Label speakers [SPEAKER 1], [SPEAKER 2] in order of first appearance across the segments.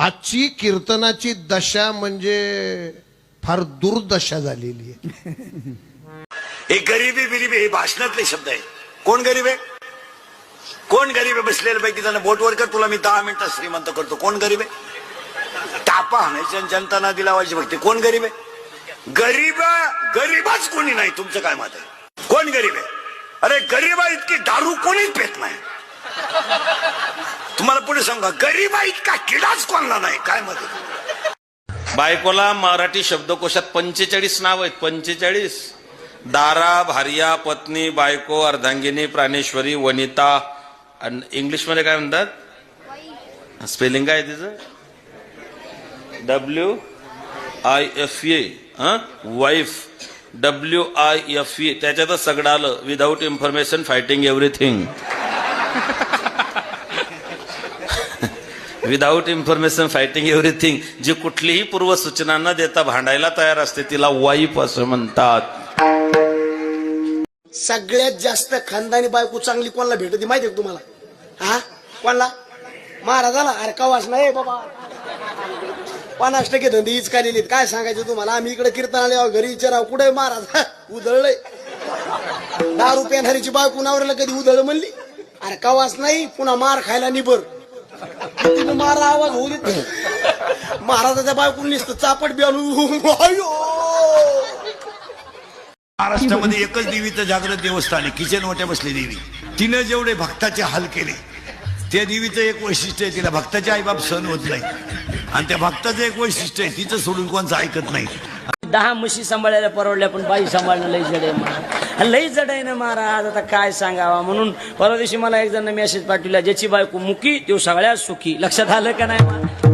[SPEAKER 1] आजची कीर्तनाची दशा म्हणजे फार दुर्दशा झालेली आहे.
[SPEAKER 2] हे गरिबी बिरिबी हे भाषणातले शब्द आहे कोण गरीब आहे? कोण गरीब आहे? बसलेल्या पैकी त्यांना बोटवर कर तुला मी दहा मिनिटात श्रीमंत करतो. कोण गरीब आहे? टापा आणायची आणि दिला नदी भक्ती. कोण गरीब आहे? गरीब गरीबच कोणी नाही तुमचं काय मत आहे? कोण गरीब आहे? अरे गरीबा इतकी दारू कोणीच पेत नाही. तुम्हाला पुढे सांगा गरीबा इतका किडाच कोणला नाही काय मत
[SPEAKER 3] बायकोला मराठी शब्दकोशात पंचेचाळीस नाव आहेत पंचेचाळीस. दारा भार्या पत्नी बायको अर्धांगिनी प्राणेश्वरी वनिता. आणि इंग्लिशमध्ये काय म्हणतात? स्पेलिंग काय आहे तिचं? W I F A wife. W I F A त्याच्यातच सगळं आलं. Without information fighting everything without information fighting everything जी कुठलीही पूर्वसूचना न देता भांडायला तयार असते तिला वाईफ असं म्हणतात.
[SPEAKER 4] सगळ्यात जास्त खानदानी बायको चांगली कोणाला भेटते माहिती आहे का तुम्हाला? हा? कोणाला? महाराजाला? अरे कवास नाही बाबा. पन्नास टक्के धंदे हीच काढलेली काय सांगायचं तुम्हाला? आम्ही इकडे कीर्तन आले घरी विचाराव. कुठे महाराज? उधळलंय. दहा रुपया हरीची बायको नावरेला कधी उधळ म्हणली? अरे नाही पुन्हा मार खायला निबर तिने मारा आवाज होऊ देत नाही. महाराजाच्या बायको नुसतं चापट बी आणून अयो
[SPEAKER 2] महाराष्ट्रामध्ये एकच देवीचं जागृत देवस्थान आहे किचन ओट्या बसली देवी. तिनं जेवढे भक्ताचे हाल केले त्या देवीचं एक वैशिष्ट्य आहे तिला भक्ताचे आईबाप सहन होत नाही. आणि त्या भक्ताचं एक वैशिष्ट्य आहे तिचं सोडून कोणचं ऐकत नाही.
[SPEAKER 5] दहा म्हशी सांभाळायला परवडल्या पण बाई सांभाळणं लई जड आहे लई जड आहे ना महाराज आता काय सांगावा? म्हणून परवा दिवशी मला एक जण मेसेज पाठवला ज्याची बायको मुकी तो सगळ्यात सुखी. लक्षात आलं का नाही?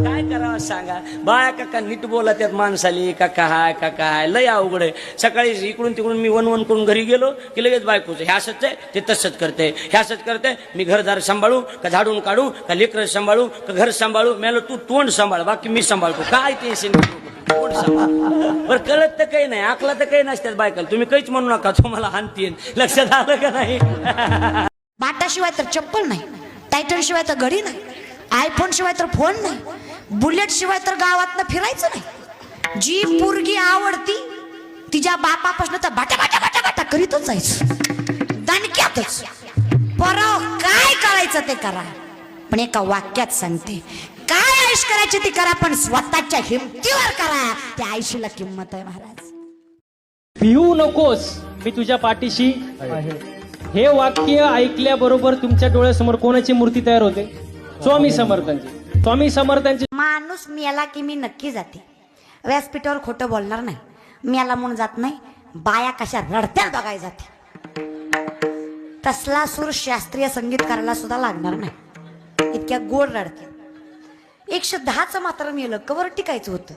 [SPEAKER 5] काय करावं सांगा? बाया काका नीट बोला त्यात माणसाली काका हाय काका हाय लय अवघड आहे. सकाळी इकडून तिकडून मी वन वन करून घरी गेलो की लगेच बायकोचं ह्या सच आहे ते तसंच करते ह्या सच करते मी घरदार सांभाळू का झाडून काढू का लेकरं सांभाळू का घर सांभाळू? मेलो तू तोंड सांभाळ बाकी मी सांभाळतो. काय टेन्शन कोण बरं कळत तर काही नाही आकला तर काही नसतात बायकाला. तुम्ही काहीच म्हणू नका तुम्हाला हानतीन लक्षात आलं का नाही?
[SPEAKER 6] बाटाशिवाय तर चप्पल नाही टायटन शिवाय तर घडी नाही आयफोन शिवाय तर फोन नाही बुलेट शिवाय तर गावात फिरायचं नाही. जी पोरगी आवडती तिच्या बापापासून तर बाटा बाटा बाटा बाटा करीतच जायचं. दणक्यातच. पर काय करायचं ते करा. पण एका वाक्यात सांगते काय आयुष करायचे ते करा पण स्वतःच्या हिमतीवर करा. त्या आयुष्याला किंमत आहे महाराज.
[SPEAKER 7] भिवू नकोस मी तुझ्या पाठीशी हे वाक्य ऐकल्याबरोबर तुमच्या डोळ्यासमोर कोणाची मूर्ती तयार होते? स्वामी समर्थांची. स्वामी समर्थांची
[SPEAKER 6] माणूस मेला की मी नक्की जाते. व्यासपीठावर खोटं बोलणार नाही. मेला म्हणून जात नाही. बाया कशा रडत्या बघाय जाते. तसला सूर शास्त्रीय संगीतकाराला सुद्धा लागणार नाही. इतक्या गोड रडते. एकशे दहाचं मात्र मेलं कवर टिकायचं होतं.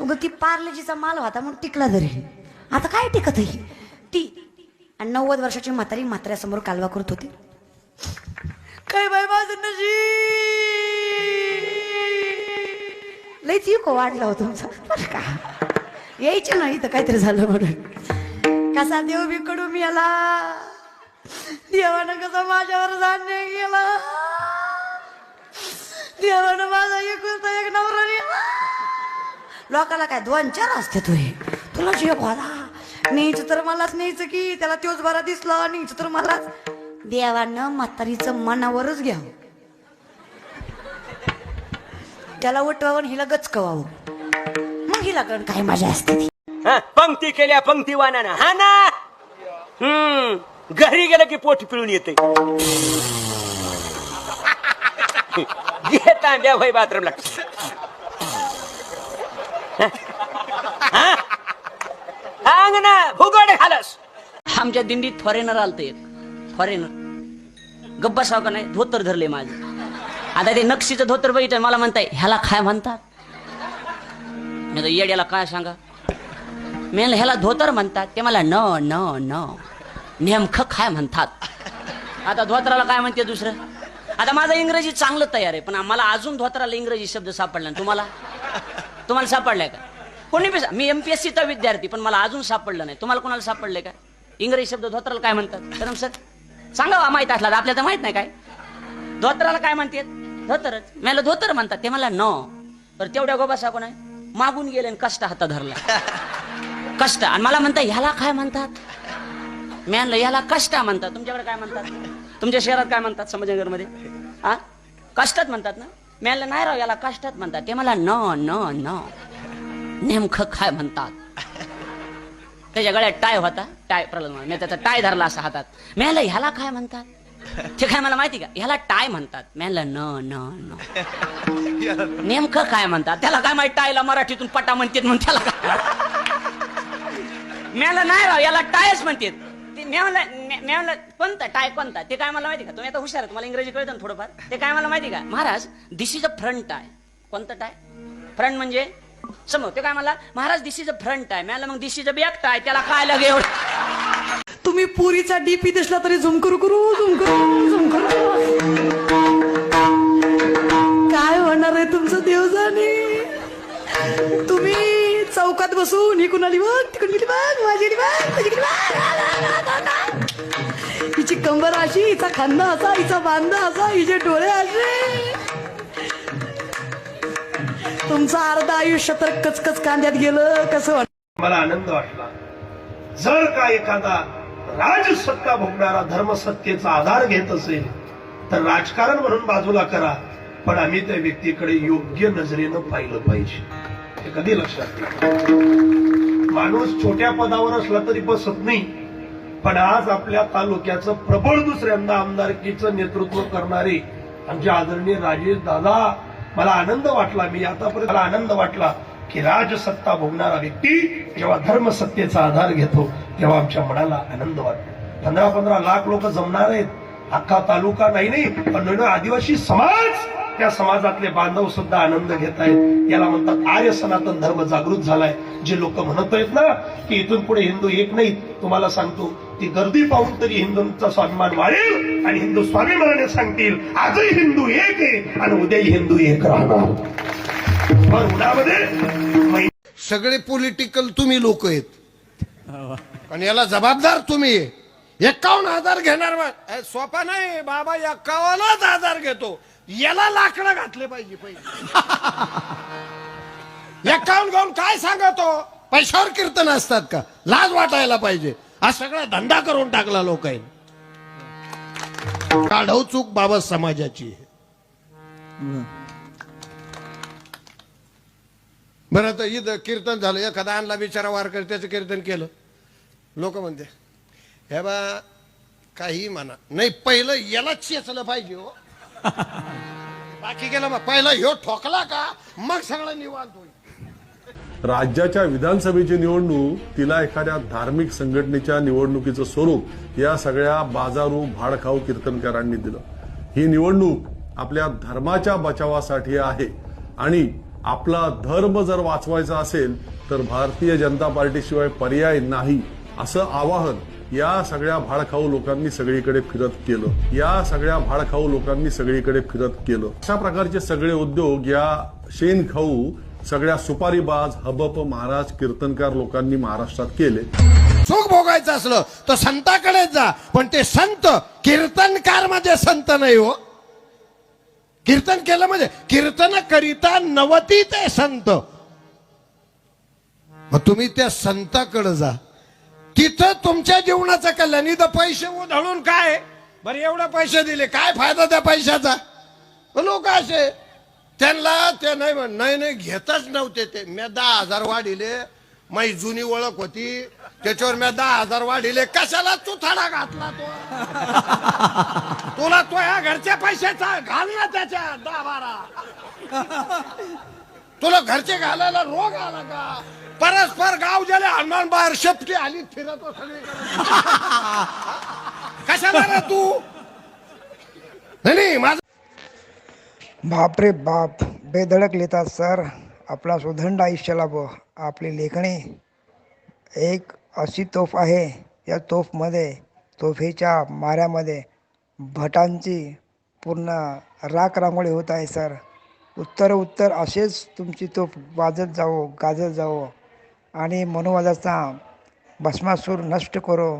[SPEAKER 6] उग ती पार्लेजीचा माल होता म्हणून टिकला तरी आता काय टिकत आहे ती आणि नव्वद वर्षाची म्हातारी म्हाताऱ्यासमोर कालवा करत होती. काय बाय माझं नशीब? लईच इको वाढला हो तुमचा. का? यायचे नाही तर काहीतरी झालं म्हणून. कसा देव बिकडू मी आला देवानं कसा माझ्यावर धान्य गेला? देवानं माझा एकुलता एक नवरा नेला लोकाला काय दोन चार असते तुझे तुला जीव होला न्यायचं तर मलाच न्यायचं की त्याला तोच बरा दिसला न्यायचं तर मलाच. देवानं म्हातारीचं मनावरच घ्यावं. त्याला उठवावं हिला गचकवावं. मग हिला कळण काय मजा असते ती.
[SPEAKER 5] हा, पंक्ती केल्या पंक्तीवानानं हा ना? हम्म घरी गेलं की पोट पिळून येते घेता द्या भाई बाथरूमला. अंग ना भुगड आमच्या दिंडीत फॉरेनर आलत एक. फॉरेनर गप्पा साव का नाही? धोतर धरले माझं. आता ते नक्षीचं धोतर बघितलं मला म्हणताय ह्याला काय म्हणतात? मी तर येड्याला काय सांगा? मी म्हणलं, ह्याला धोतर म्हणतात. ते मला न न न. नेमकं काय म्हणतात? आता धोतराला काय म्हणते दुसरं? आता माझं इंग्रजी चांगलं तयार आहे पण मला अजून धोत्राला इंग्रजी शब्द सापडला नाही. तुम्हाला? तुम्हाला सापडलाय का? कोणी बी मी एमपीएससीचा विद्यार्थी पण मला अजून सापडलं नाही. तुम्हाला कोणाला सापडले का? इंग्रजी शब्द धोत्राला काय म्हणतात? तर सर सांगा हो, माहीत असला तर. आपल्याला तर माहीत नाही काय? धोत्राला काय म्हणतात? धोतरच. मला धोतर म्हणतात. ते मला न. तर तेवढ्या गोबासा कोण आहे मागून गेले आणि कष्ट हाता धरला. कष्ट. आणि मला म्हणता ह्याला काय म्हणतात? मी आणलं ह्याला कष्ट म्हणतात. तुमच्याकडे काय म्हणतात? तुमच्या शहरात काय म्हणतात संभाजीनगरमध्ये? हा? कष्टात म्हणतात ना? मी नाही राव याला कष्टात म्हणतात. ते मला न न न. नेमकं काय म्हणतात? त्याच्या गळ्यात टाय होता. टाय प्रल्हाद मी त्याचा टाय धरला असा हातात. मी ह्याला काय म्हणतात? ते काय मला माहिती का? ह्याला टाय म्हणतात. मी न न न. नेमकं काय म्हणतात? त्याला काय माहिती? टायला मराठीतून पटा म्हणतात म्हणून त्याला काय? नाही राव याला टायच म्हणतात. ते मी म्हणलं कोणता? टाय कोणता? ते काय मला माहिती का? तुम्ही आता हुशार आहे, तुम्हाला इंग्रजी कळतं ना थोडंफार. ते काय मला माहिती का? Maharaj this is a front tie कोणतं टाय? फ्रंट म्हणजे? समोर. ते काय मला Maharaj this is a front tie मी मग this is a back tie त्याला काय लगे एवढं.
[SPEAKER 8] तुम्ही पुरीचा डीपी दिसला तरी झुम करू करू झुम करू झुम करू. काय होणार आहे तुमचं देवजाने? तुम्ही चौकात बसून ही कुणाली बघ तिकडून गेली बघ माझी गेली बघ माझी गेली बघ. हिची कंबर अशी हिचा खांदा असा हिचा बांधा असा हिचे डोळे असे. तुमचं अर्ध आयुष्य तर कचकच कांद्यात गेलं कसं वाटत
[SPEAKER 9] मला आनंद वाटला. जर का एखादा राजसत्ता भोगणारा धर्मसत्तेचा आधार घेत असेल तर राजकारण म्हणून बाजूला करा. पण आम्ही त्या व्यक्तीकडे योग्य नजरेनं पाहिलं पाहिजे. हे कधी लक्षात माणूस छोट्या पदावर असला तरी बसत नाही. पण आज आपल्या तालुक्याचं प्रबळ दुसऱ्यांदा आमदारकीचं नेतृत्व करणारे आमचे आदरणीय राजेश दादा मला आनंद वाटला मी आतापर्यंत मला आनंद वाटला की राजसत्ता भोगणारा व्यक्ती जेव्हा धर्मसत्तेचा आधार घेतो तेव्हा आमच्या मनाला आनंद वाटतो. पंधरा पंधरा लाख लोक जमणार आहेत. अख्खा तालुका नाही नाही पण आदिवासी समाज त्या समाजातले बांधव सुद्धा आनंद घेत आहेत. याला म्हणतात आर्य सनातन धर्म जागृत झालाय. जे लोक म्हणत आहेत ना की इथून पुढे हिंदू एक नाही तुम्हाला सांगतो ती गर्दी पाहून तरी हिंदूंचा स्वाभिमान वाढेल आणि हिंदू स्वाभिमानाने सांगतील आजही हिंदू एक आहे आणि उद्याही हिंदू एक राहणार. पण उन्हामध्ये
[SPEAKER 1] सगळे पॉलिटिकल तुम्ही लोक आहेत. आणि याला जबाबदार तुम्ही. आहे. एक्कावन्न हजार घेणार सोपा नाही बाबा एक्कावन्नच हजार घेतो. याला लाकडं घातले पाहिजे पहिले. एक्कावन्न घेऊन काय सांगतो? पैशावर कीर्तन असतात का? लाज वाटायला पाहिजे. हा सगळा धंदा करून टाकला लोकांनी. काढव चूक बाबा समाजाची. आहे. बरं आता इथं कीर्तन झालं. एखादा आणला बिचारा वारकर त्याचं कीर्तन केलं. लोक म्हणते हे बा काही म्हणा. नाही पहिलं याला चेचलं पाहिजे हो. बाकी गेलं मग पहिला ह्यो ठोकला का मग सगळं निवांत होईल.
[SPEAKER 10] राज्याच्या विधानसभेची निवडणूक तिला एखाद्या धार्मिक संघटनेच्या निवडणुकीचं स्वरूप या सगळ्या बाजारू भाडखाऊ कीर्तनकारांनी दिलं. ही निवडणूक आपल्या धर्माच्या बचावासाठी आहे. आणि आपला धर्म जर वाचवायचा असेल तर भारतीय जनता पार्टीशिवाय पर्याय नाही असं आवाहन या सगळ्या भाडखाऊ लोकांनी सगळीकडे फिरत केलं. या सगळ्या भाडखाऊ लोकांनी सगळीकडे फिरत केलं. अशा प्रकारचे सगळे उद्योग या शेणखाऊ सगळ्या सुपारीबाज हबप महाराज कीर्तनकार लोकांनी महाराष्ट्रात केले.
[SPEAKER 1] सुख भोगायचं असलं तर संताकडे जा. पण ते संत कीर्तनकारमध्ये संत नाही हो. कीर्तन केलं म्हणजे कीर्तन करिता नवती ते संत. मग तुम्ही त्या संताकडे जा. तिथं तुमच्या जीवनाचं कल्याण. इथं पैसे उधळून काय? बरं एवढे पैसे दिले काय फायदा त्या पैशाचा? लोक असे. त्यांना ते नाही म्हण नाही नाही घेतच नव्हते ते. मी दहा हजार वाढिले माझी जुनी ओळख होती. त्याच्यावर मी दहा हजार वाढिले. कशाला तू थडा घातला तो? तुला तो या घरच्या पैशाचा घाल ना त्याच्या दहा बारा. तुला घरचे घालायला रोग आला का? परस्पर गाव गेले हनुमान बाहेर शेपटी आली फिरतो सगळीकडे. कशाला रे तू? नाही, नाही माझं
[SPEAKER 11] बापरे बाप बेधडक लिहितात सर. आपला सुदंड आयुष्याला ब आपली लेखणी एक अशी तोफ आहे या तोफमध्ये तोफेच्या माऱ्यामध्ये भटांची पूर्ण राख रांगोळी होत आहे सर. उत्तर उत्तर असेच तुमची तोफ वाजत जावो गाजत जावो. आणि मनोवादाचा भस्मासूर नष्ट करो.